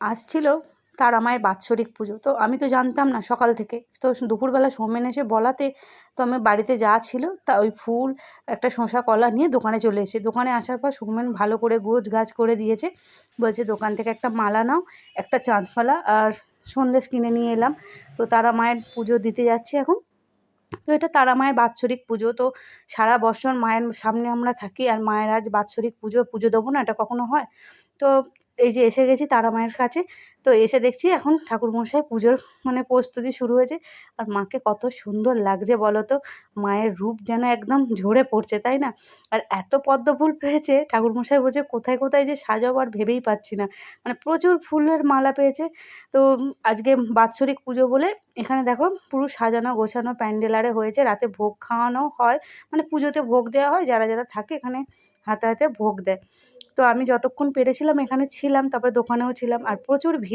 আসছিল তারা মায়ের বাৎসরিক পুজো। তো আমি তো জানতাম না সকাল থেকে। তো দুপুরবেলা সৌমেন এসে বলাতে তো আমি বাড়িতে যা ছিল তা ওই ফুল, একটা শসা, কলা নিয়ে দোকানে চলে এসেছি। দোকানে আসার পর সৌমেন ভালো করে গোছ গাছ করে দিয়েছে। বলছে, দোকান থেকে একটা মালা নাও, একটা চাঁদমালা আর সন্দেশ কিনে নিয়ে এলাম। তো তারা মায়ের পুজো দিতে যাচ্ছি এখন। তো এটা তারা মায়ের বাৎসরিক পুজো। তো সারা বছর মায়ের সামনে আমরা থাকি আর মায়ের আজ বাৎসরিক পুজো পুজো দেবো না, এটা কখনো হয়? তো এই যে এসে গেছি তারা মায়ের কাছে। তো এসে দেখছি এখন ঠাকুরমশাই পুজোর মানে প্রস্তুতি শুরু হয়েছে। আর মাকে কত সুন্দর লাগছে বলো তো মায়ের রূপ যেন একদম ঝরে পড়ছে, তাই না? আর এত পদ্ম ফুল পেয়েছে, ঠাকুরমশাই বলছে কোথায় কোথায় যে সাজাবো আর ভেবেই পাচ্ছি না। মানে প্রচুর ফুলের মালা পেয়েছে। তো আজকে বাৎসরিক পুজো বলে এখানে দেখো পুরো সাজানো, গোছানো, প্যান্ডেলারে হয়েছে। রাতে ভোগ খাওয়ানো হয়। মানে পুজোতে ভোগ দেওয়া হয়। যারা যারা থাকে এখানে হাতে হাতে ভোগ দেয়। তো আমি যতক্ষণ পেরেছিলাম এখানে ছিলাম তারপরে দোকানেও ছিলাম আর প্রচুর ভিড়